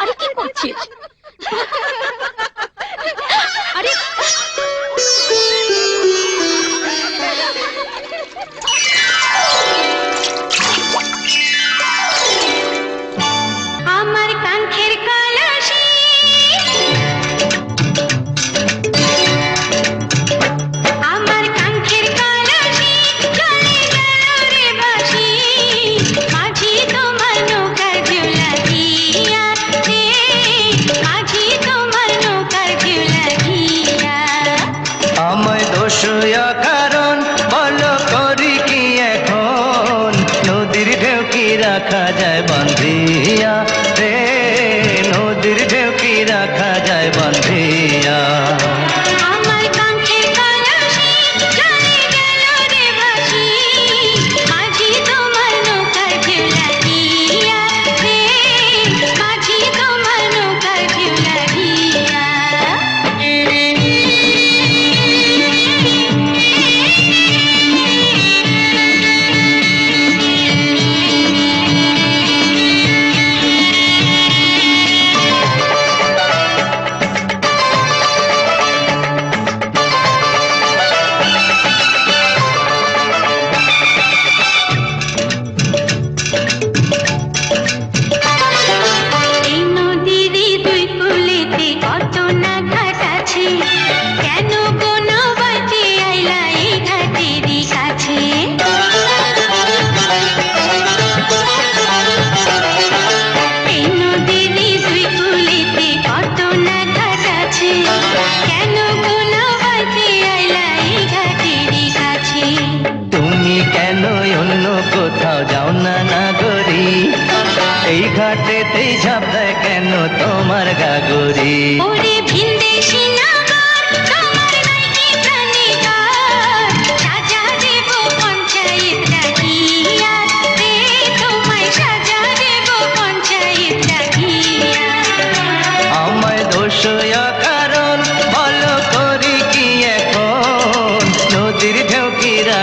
আরে কি করছিস? রাখা যায় বান্ধিয়া ঘাটেতেই যাবে কেন তোমার গাগরি ভিন্দেশী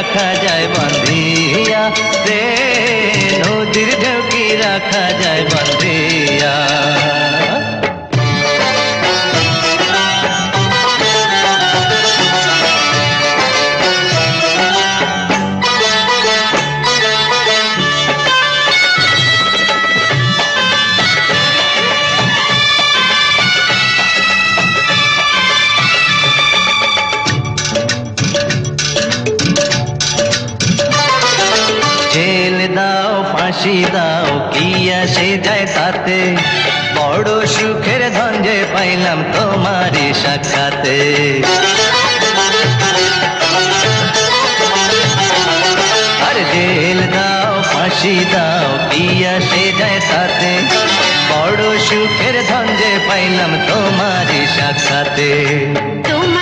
রাখা যায় বান্ধিয়া রে নদীর ঢেউকি রাখা যায় বান্ধিয়া দাও, কি আসে যায় তাতে? বড় সুখের ধঞ্জে পাইলাম তোমার সাক্ষাতে। আর জেল দাও, ফাঁসি দাও, কি আসে যায় তাতে? বড় সুখের ধঞ্জে পাইলাম তোমার সাক্ষাতে। তুমি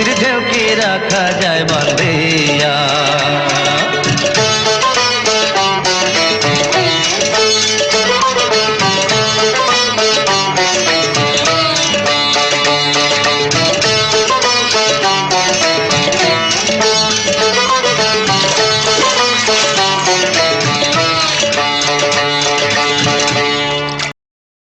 मंदिर देव के रखा जाए मंदिर।